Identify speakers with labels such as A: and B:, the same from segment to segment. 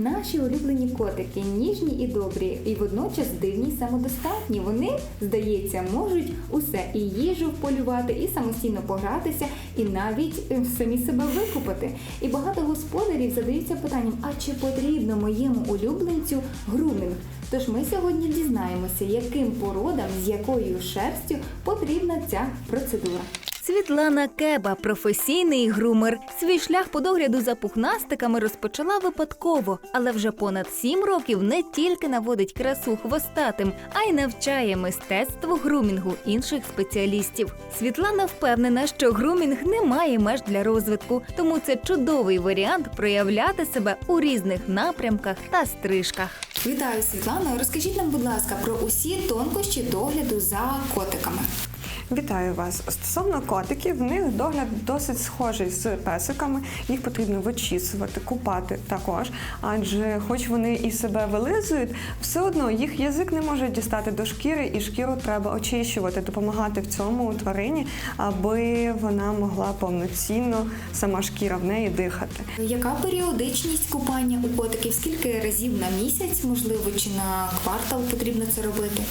A: Наші улюблені котики ніжні і добрі, і водночас дивні й самодостатні. Вони, здається, можуть усе і їжу вполювати, і самостійно погратися, і навіть е, самі себе викупати. І багато господарів задаються питанням: а чи потрібно моєму улюбленцю грумінг? Тож ми сьогодні дізнаємося, яким породам з якою шерстю потрібна ця процедура.
B: Світлана Кеба, професійний грумер. Свій шлях по догляду за пухнастиками розпочала випадково, але вже понад сім років не тільки наводить красу хвостатим, а й навчає мистецтву грумінгу інших спеціалістів. Світлана впевнена, що грумінг не має меж для розвитку, тому це чудовий варіант проявляти себе у різних напрямках та стрижках.
A: Вітаю, Світлано. Розкажіть нам, будь ласка, про усі тонкощі догляду за котиками.
C: Вітаю вас. Стосовно котиків, в них догляд досить схожий з песиками. Їх потрібно вичісувати, купати також. Адже, хоч вони і себе вилизують, все одно їх язик не може дістати до шкіри, і шкіру треба очищувати, допомагати в цьому тварині, аби вона могла повноцінно сама шкіра в неї дихати.
A: Яка періодичність купання у котиків? Скільки разів на місяць, можливо, чи на квартал потрібно це робити?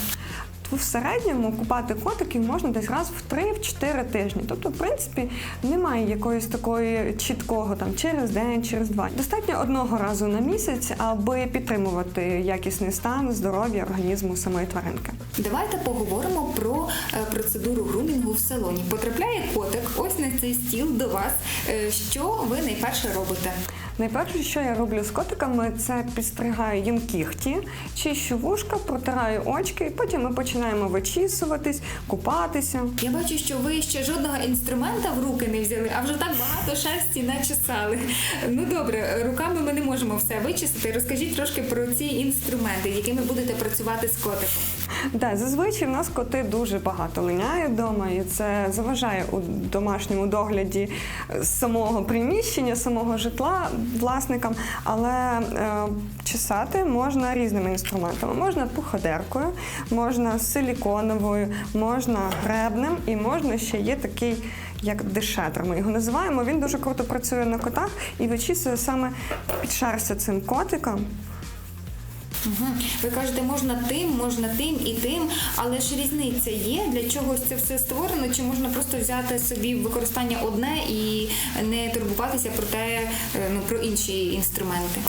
C: В середньому купати котиків можна десь раз в 3-4 тижні. Тобто, в принципі, немає якоїсь такої чіткого там через день, через два. Достатньо одного разу на місяць, аби підтримувати якісний стан здоров'я організму самої тваринки.
A: Давайте поговоримо про е, процедуру грумінгу в салоні. Потрапляє котик ось на цей стіл до вас. Е, Що ви найперше робите?
C: Найперше, що я роблю з котиками, це підстригаю їм кігті, чищу вушка, протираю очки, і потім ми починаємо вичісуватись, купатися.
A: Я бачу, що ви ще жодного інструмента в руки не взяли, а вже так багато шерсті начесали. Ну добре, руками ми не можемо все вичистити. Розкажіть трошки про ці інструменти, якими будете працювати з котиком.
C: Да, зазвичай в нас коти дуже багато линяють вдома, і це заважає у домашньому догляді самого приміщення, самого житла власникам. Але е, чесати можна різними інструментами. Можна пуходеркою, можна силіконовою, можна гребнем, і можна ще є такий. Як дешетр, ми його називаємо. Він дуже круто працює на котах і вичісує саме під шерстя цим котикам.
A: Угу. Ви кажете, можна тим, можна тим і тим, але ж різниця є для чогось це все створено, чи можна просто взяти собі використання одне і не турбуватися про те, е, ну про інші інструменти.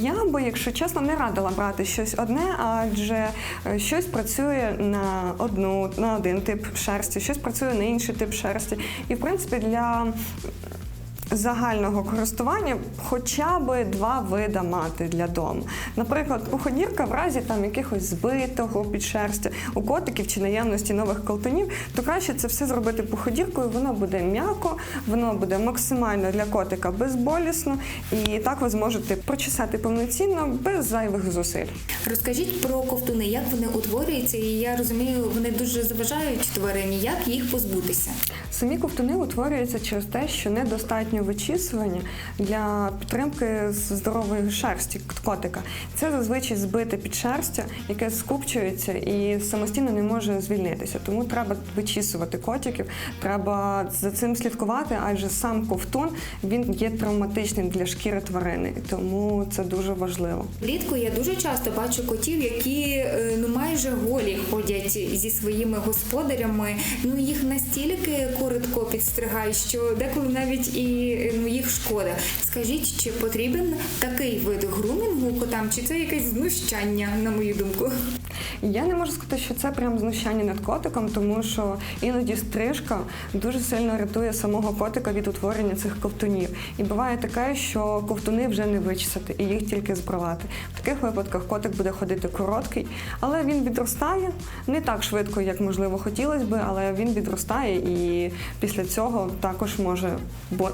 C: Я би, якщо чесно, не радила брати щось одне, адже е, щось працює на одну, на один тип шерсті, щось працює на інший тип шерсті. І в принципі для загального користування хоча б два вида мати для дому. Наприклад, походірка в разі там якихось збитого підшерстя у котиків чи наявності нових колтунів, то краще це все зробити походіркою. Воно буде м'яко, воно буде максимально для котика безболісно, і так ви зможете прочесати повноцінно без зайвих зусиль.
A: Розкажіть про ковтуни, як вони утворюються, і я розумію, вони дуже заважають тварині. Як їх позбутися?
C: Самі ковтуни утворюються через те, що недостатньо вичісування для підтримки здорової шерсті котика. Це зазвичай збите підшерстя, яке скупчується і самостійно не може звільнитися. Тому треба вичісувати котиків, треба за цим слідкувати, адже сам ковтун він є травматичним для шкіри тварини, тому це дуже важливо.
A: Влітку я дуже часто бачу котів, які е, ну майже голі ходять зі своїми господарями. Ну їх настільки коротко підстригають, що деколи навіть і е, ну їх шкода. Скажіть, чи потрібен такий вид грумінгу котам, чи це якесь знущання, на мою думку?
C: Я не можу сказати, що це прям знущання над котиком, тому що іноді стрижка дуже сильно рятує самого котика від утворення цих ковтунів. І буває таке, що ковтуни вже не вичесати і їх тільки збривати. В таких випадках котик буде ходити короткий, але він відростає не так швидко, як можливо хотілося би, але він відростає і після цього також може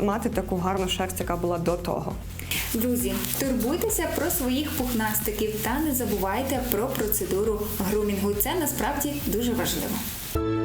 C: мати таку гарну шерсть, яка була до того.
A: Друзі, турбуйтеся про своїх пухнастиків та не забувайте про процедуру грумінгу. Це насправді дуже важливо.